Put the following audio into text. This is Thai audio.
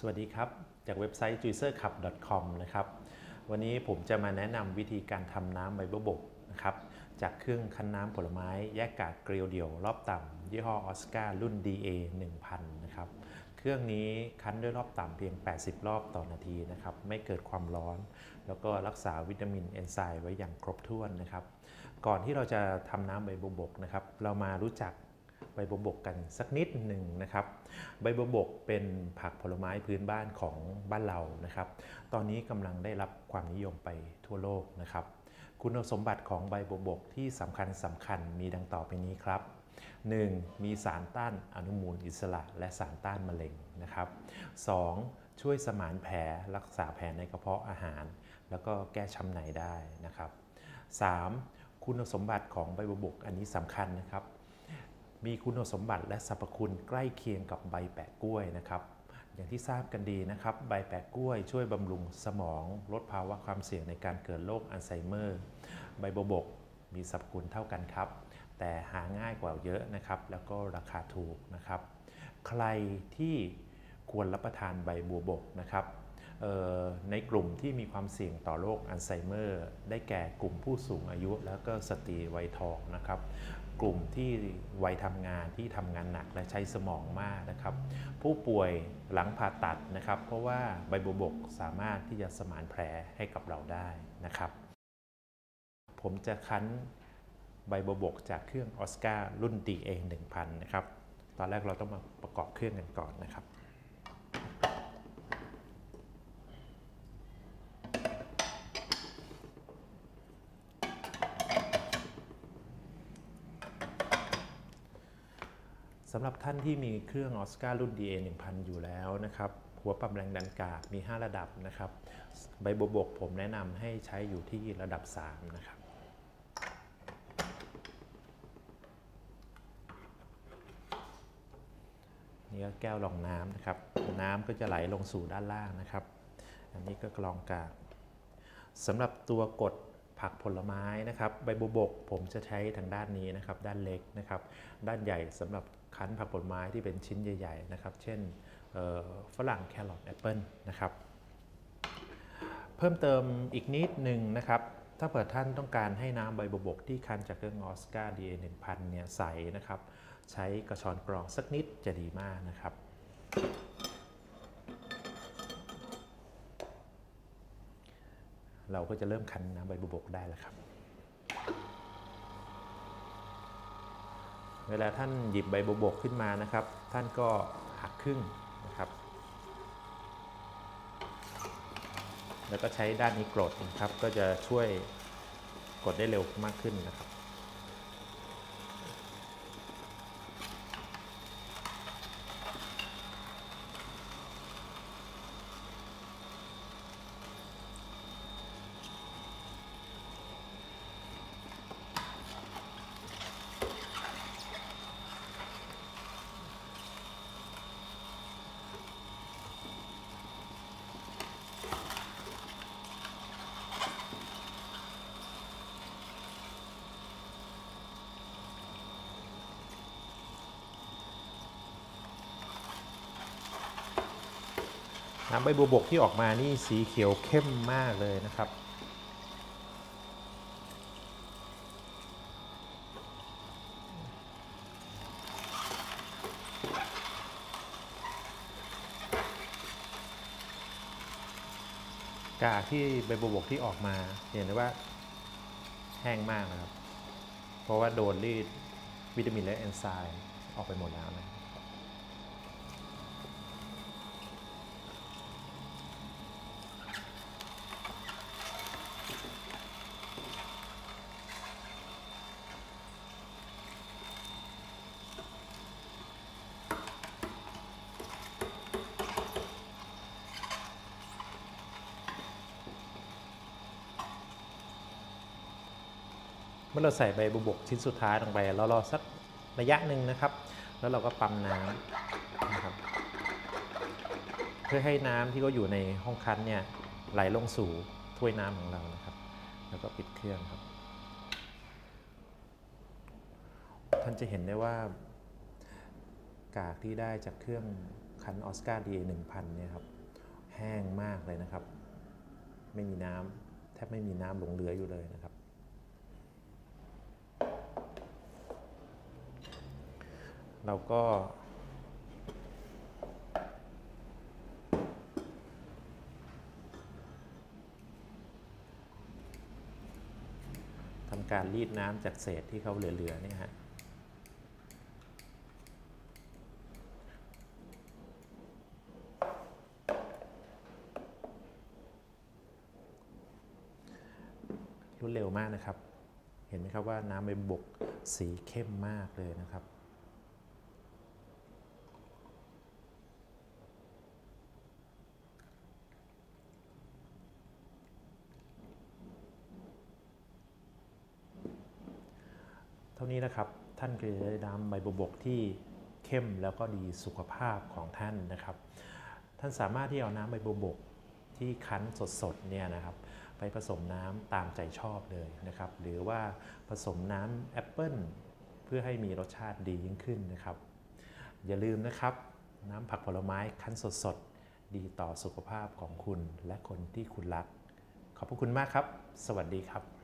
สวัสดีครับ จากเว็บไซต์ juicercup.com นะครับ วันนี้ผมจะมาแนะนำวิธีการทำน้ำใบบัวบกนะครับ จากเครื่องคั้นน้ำผลไม้ แยกกากเกลียวเดี่ยวรอบต่ำยี่ห้อออสการ์รุ่น DA 1000 นะครับ เครื่องนี้คั้นด้วยรอบต่ำเพียง 80 รอบต่อนาทีนะครับ ไม่เกิดความร้อน แล้วก็รักษาวิตามินเอนไซม์ไว้อย่างครบถ้วนนะครับ ก่อนที่เราจะทำน้ำใบบัวบกนะครับ เรามารู้จัก ใบบัวบกกันสักนิดหนึ่งนะครับ ใบบัวบกเป็นผักผลไม้พื้นบ้านของบ้านเรานะครับ ตอนนี้กำลังได้รับความนิยมไปทั่วโลกนะครับ คุณสมบัติของใบบัวบกที่สำคัญสำคัญมีดังต่อไปนี้ครับ 1. มีสารต้านอนุมูลอิสระ และสารต้านมะเร็งนะครับ 2. ช่วยสมานแผลรักษาแผลในกระเพาะอาหาร แล้วก็แก้ช้ำในได้นะครับ 3. คุณสมบัติของใบบัวบกอันนี้สำคัญนะครับ มีคุณสมบัติและสรรพคุณใกล้เคียงกับใบแปะกล้วยนะครับ อย่างที่ทราบกันดีนะครับ ใบแปะกล้วย ช่วยบำรุงสมอง ลดภาวะความเสี่ยงในการเกิดโรคอัลไซเมอร์ ใบบัวบกมีสรรพคุณเท่ากันครับ แต่หาง่ายกว่าเยอะนะครับ แล้วก็ราคาถูกนะครับ ใครที่ควรรับประทานใบบัวบกนะครับในกลุ่มที่มีความเสี่ยงต่อโรคอัลไซเมอร์ ได้แก่กลุ่มผู้สูงอายุแล้วก็สตรีวัยทองนะครับ กลุ่มที่วัยทำงานที่ทำงานหนักและใช้สมองมากนะครับ ผู้ป่วยหลังผ่าตัดนะครับ เพราะว่าใบบัวบกสามารถที่จะสมานแผลให้กับเราได้นะครับ ผมจะคั้นใบบัวบกจากเครื่องออสการ์รุ่น DA 1000 นะครับ ตอนแรกเราต้องมาประกอบเครื่องกันก่อนนะครับ สำหรับท่านที่มีเครื่องออสการ์รุ่น DA 1000 อยู่แล้วนะครับหัวปรับแรงดันกากมี 5 ระดับนะครับใบบวบกผมแนะนำให้ใช้อยู่ที่ระดับ 3 นะครับนี่ก็แก้วรองน้ำนะครับ น้ำก็จะไหลลงสู่ด้านล่างนะครับ อันนี้ก็กรองกากสำหรับตัวกด ผักผลไม้นะครับใบบัวบกผมจะใช้ทางด้านนี้นะครับ ด้านเล็กนะครับ ด้านใหญ่สำหรับคั้นผักผลไม้ที่เป็นชิ้นใหญ่ ๆ นะครับ เช่นฝรั่งแครอทแอปเปิลนะครับ เพิ่มเติมอีกนิดหนึ่งนะครับ ถ้าเปิดท่านต้องการให้น้ำใบบัวบกที่คั้นจากเครื่องออสการ์ DA 1000เนี่ยใสนะครับ ใช้กระชอนกรองสักนิดจะดีมากนะครับ เราก็จะเริ่มคั้นน้ำใบบัวบกได้แล้วครับ เวลาท่านหยิบใบบัวบกขึ้นมานะครับ ท่านก็หักครึ่งนะครับ แล้วก็ใช้ด้านนี้กดนะครับ ก็จะช่วยกดได้เร็วมากขึ้นนะครับ น้ำใบบัวบกที่ออกมานี่สีเขียวเข้มมากเลยนะครับกากที่ใบบัวบกที่ออกมาเห็นได้ว่าแห้งมากนะครับ เพราะว่าโดนรีดวิตามินและเอนไซม์ออกไปหมดแล้วนะ เมื่อเราใส่ใบบุบกชิ้นสุดท้ายลงไปเรารอสักระยะหนึ่งนะครับ แล้วเราก็ปั๊มน้ำนะครับเพื่อให้น้ำที่เขาอยู่ในห้องคั้นเนี่ยไหลลงสู่ถ้วยน้ำของเรานะครับ แล้วก็ปิดเครื่องครับ ท่านจะเห็นได้ว่ากากที่ได้จากเครื่องคั้นออสการ์ดีหนึ่งพันเนี่ยครับแห้งมากเลยนะครับ ไม่มีน้ำแทบไม่มีน้ำหลงเหลืออยู่เลยนะครับ เราก็ ทำการรีดน้ำจากเศษที่เขาเหลือ ๆ เนี่ยฮะรวดเร็วมากนะครับ เห็นไหมครับว่าน้ำใบบกสีเข้มมากเลยนะครับ นี้นะครับ ท่านก็จะได้น้ำใบบัวบกที่เข้มแล้วก็ดีสุขภาพของท่านนะครับ ท่านสามารถที่เอาน้ำใบบัวบกที่คั้นสดๆเนี่ยนะครับไปผสมน้ำตามใจชอบเลยนะครับ หรือว่าผสมน้ำแอปเปิลเพื่อให้มีรสชาติดียิ่งขึ้นนะครับ อย่าลืมนะครับ น้ำผักผลไม้คั้นสดๆ ดีต่อสุขภาพของคุณและคนที่คุณรัก ขอบพระคุณมากครับ สวัสดีครับ